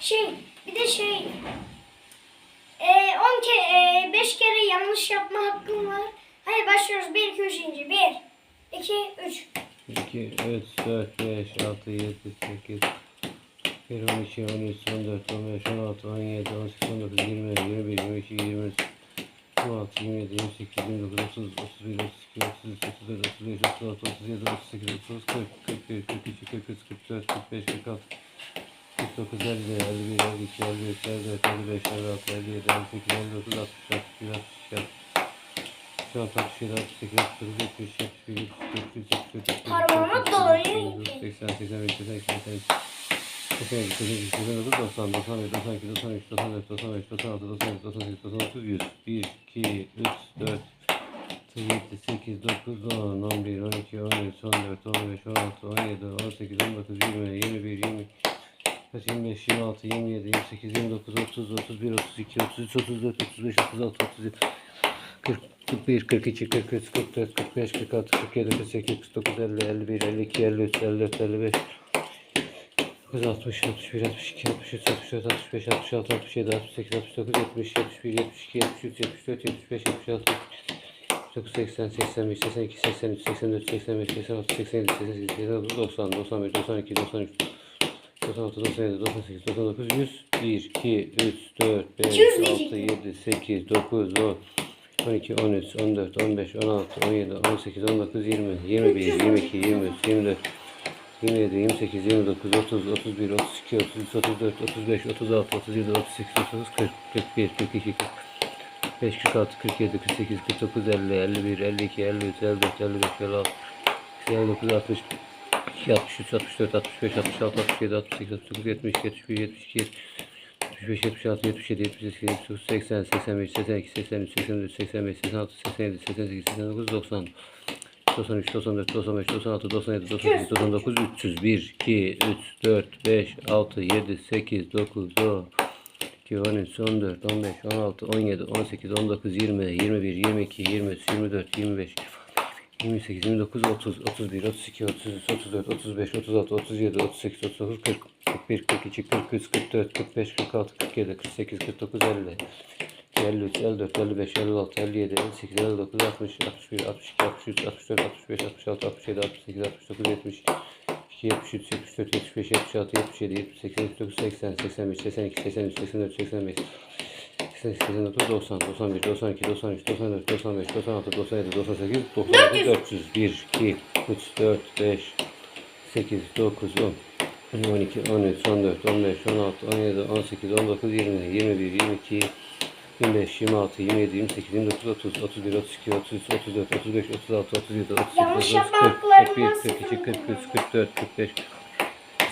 Şey bir de şey e, 10 kere 5 kere yanlış yapma hakkım var. Hadi başlıyoruz. 1 2 3 ince. 1 2 3. 2, 3, 4, 5, 6, 7, 8, 1, 12, 13, 14, 15, 16, 17, 18, 19, 20, 21, 22, 23, 26, 27, 28, 29, 30, 31, 32, 33, 34, 35, 36, 37, 38, 30, 40, 41, 42, 43, 44, 45, 46, 49, 50, 51, 52, 53, 54, 55, 56, 57, 58, 59, 60, 61, 62, 66, 67, 68, 69, 70, 71, 72, 73, 74, Parmağıma dolanıyor. 80, 81, 82, 83, 88, 89, 90, 91, 92, 93, 94, 95, 96, 97, 98, 99, 100. 1, 2, 3, 4, 7, 8, 9, 10, 11, 12, 13, 14, 15, 16, 17, 18, 19, 20, 21, 20, 25, 26, 27, 28, 29, 30, 31, 32, 33, 34, 35, 36, 37, 40, 41, 42, 43, 44, 45, 46, 47, 48, 49, 50, 51, 52, 53, 54, 55, 60, 61, 62, 63, 64, 65, 66, 67, 68, 69, 70, 71, 72, 73, 74, 75, 76, 79, 80, 81, 82, 83, 84, 85, 86, 87, 88, 89, 90, 91, 92, 93, 96, 97, 98, 99, 100, 1, 2, 3, 4, 5, 200 6, diyecektim. 7, 8, 9, 10, 12, 13, 14, 15, 16, 17, 18, 19, 20, 21, 22, 23, 24, 27, 28, 29, 30, 31, 32, 33, 34, 35, 36, 37, 38, 39, 40, 41, 42, 45, 46, 47, 48, 49, 50, 51, 52, 53, 54, 55, 56, 59, 60, 63, 64, 65, 66, 67, 68, 69, 70, 71, 72, 75, 76, 77, 78, 79, 80, 85, 82, 83, 84, 85, 86, 87, 88, 89, 90, 93, 94, 95, 96, 97, 98, 99, 300, 1, 2, 3, 4, 5, 6, 7, 8, 9, 10, 2, 13, 14, 15, 16, 17, 18, 19, 20, 21, 22, 23, 24, 25, 28, 29, 30, 31, 32, 33, 34, 35, 36, 37, 38, 39, 40, 41, 42, 43, 44, 45, 46, 47, 48, 49, 50, 53, 54, 55, 56, 57, 58, 59, 60, 61, 62, 63, 64, 65, 66, 67, 68, 69, 70, 73, 74, 75, 76, 77, 78, 79, 80, 85, 82, 83, 84, 85, 88, 89, 90, 91, 92, 93, 94, 95, 96, 97, 98, 99, 400, 1, 2, 3, 4, 5, 8, 9, 10, 12, 13, 14, 15, 16, 17, 18, 19, 20, 21, 22, 25, 26, 27, 28, 29, 30, 31, 32, 33, 34, 35, 36, 37, 38, Yanlış 39, yapma 40, haklarım 41, varsa 42, 43, 44, 45,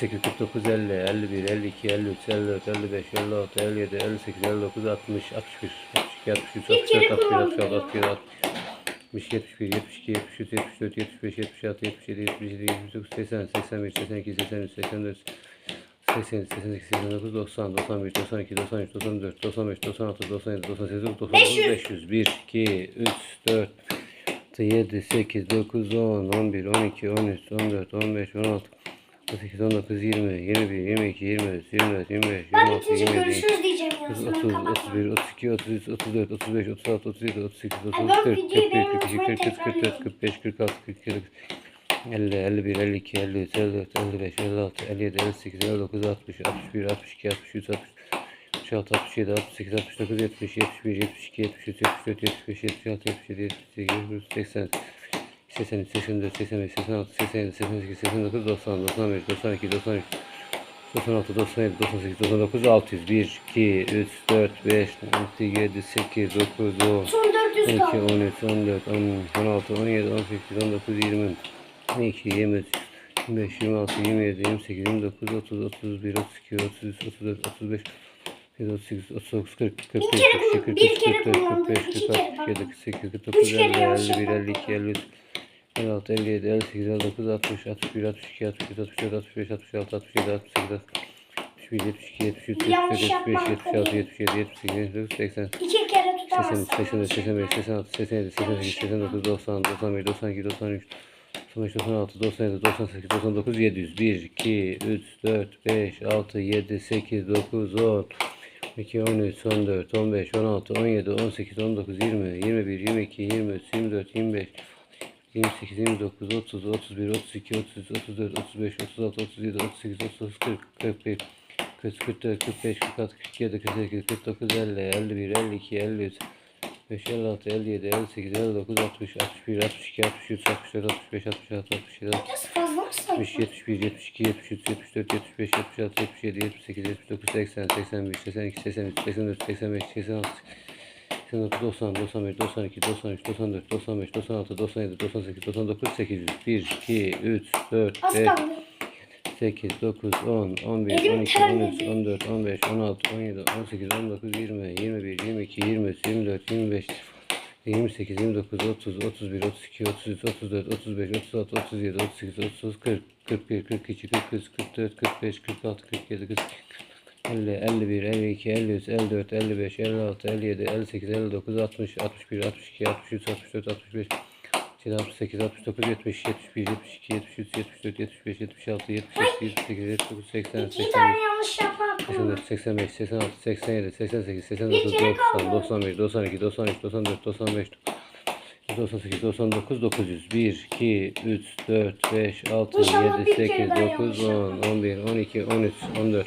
48, 49, 50, 51, 52, 53, 54, 55, 56, 57, 58, 59, 60, 61, 62, 63, Bir kere 64, 65, kullandım 66, 67, 60, 71, 72, 73, 74, 75, 76, 77, 77, 79, 80, 81, 82, 83, 84, 80, 88, 89, 90, 91, 92, 93, 94, 95, 96, 97, 98, 99, 500, 1, 2, 3, 4, 7, 8, 9, 10, 11, 12, 13, 14, 15, 16, 18, 19, 20, 21, 22, 23, 24, 25, Ben 26, bitince 27, görüşürüz diyeceğim ya. 30, Sonra 30, kapatma. 31, 32, 33, 34, 35, 36, 37, 38, Ay, 39, ben 40, videoyu 41, beğendim, 42, sonra 43, 44, tekrarlıyorum. 45, 46, 47, 50, 51, 52, 53, 54, 55, 56, 57, 58, 59, 60, 61, 62, 63, 66, 67, 68, 69, 70, 71, 72, 73, 74, 75, 76, 77, 78, 80, 83, 84, 85, 86, 87, 88, 89, 90, 91, 92, 93, 96, 97, 98, 99, 600, 1, 2, 3, 4, 5, 6, 7, 8, 9, 10, Son 400 12, kaldı. 13, 14, 16, 17, 18, 19, 20, 22, 23, 25, 26, 27, 28, 29, 30, 31, 32, 33, 34, 35, 38, 39, 40, 41, Bir kere 42, kullan- bir 43, kere 44, kullandım, 45, iki 46, kere 47, pardon. 48, 49, Üç kere 50, yanlış 51, yapmadım. 52, 53, 56, 57, 58, 59, 60, 61, 62, 63, 64, 65, 66, 67, 68, 71, 72, 73, Yanlış 74, yapma 75, hakkı 76, değil. 77, 78, 79, 80, İki kere tutamazsın. 83, 84, 85, 86, 87, 88, 89, 90, 91, 92, 93, 95, 96, 97, 98, 99, 700. 1, 2, 3, 4, 5, 6, 7, 8, 9, 10, 12, 13, 14, 15, 16, 17, 18, 19, 20, 21, 22, 23, 24, 25, 28, 29, 30, 31, 32, 33, 34, 35, 36, 37, 38, 39, 40, 41, 44, 45, 46, 47, 48, 49, 50, 51, 52, 53, 5, 56, 57, 58, 59, 60, 61, 62, 63, 64, 65, 66, 67, Biraz fazla mı 70, sayfa? 71, 72, 73, 74, 75, 76, 77, 78, 79, 80, 81, 82, 83, 84, 85, 86, 89, 90, 91, 92, 93, 94, 95, 96, 97, 98, 99, 800, 1, 2, 3, 4, Az 5, kaldı. 8, 9, 10, 11, Elim 12, terledi. 13, 14, 15, 16, 17, 18, 19, 20, 21, 22, 23, 24, 25, 28, 29, 30, 31, 32, 33, 34, 35, 36, 37, 38, 39, 40, 41, 42, 43, 44, 45, 46, 47, 48, 50, 51, 52, 53, 54, 55, 56, 57, 58, 59, 60, 61, 62, 63, 64, 65, 68, 69, 70, 71, 72, 73, 74, 75, 76, 77, 78, 79, 80, İki 80, tane yanlış yapma hakkım var. 84, 85, 86, 87, 88, Bir 89, kere 90, kaldı. 91, 92, 93, 94, 95, 98, 99, 900, 1, 2, 3, 4, 5, 6, İnşallah 7, bir 8, kere daha 9, yanlış 10, yapmam. 11, 12, 13, 14,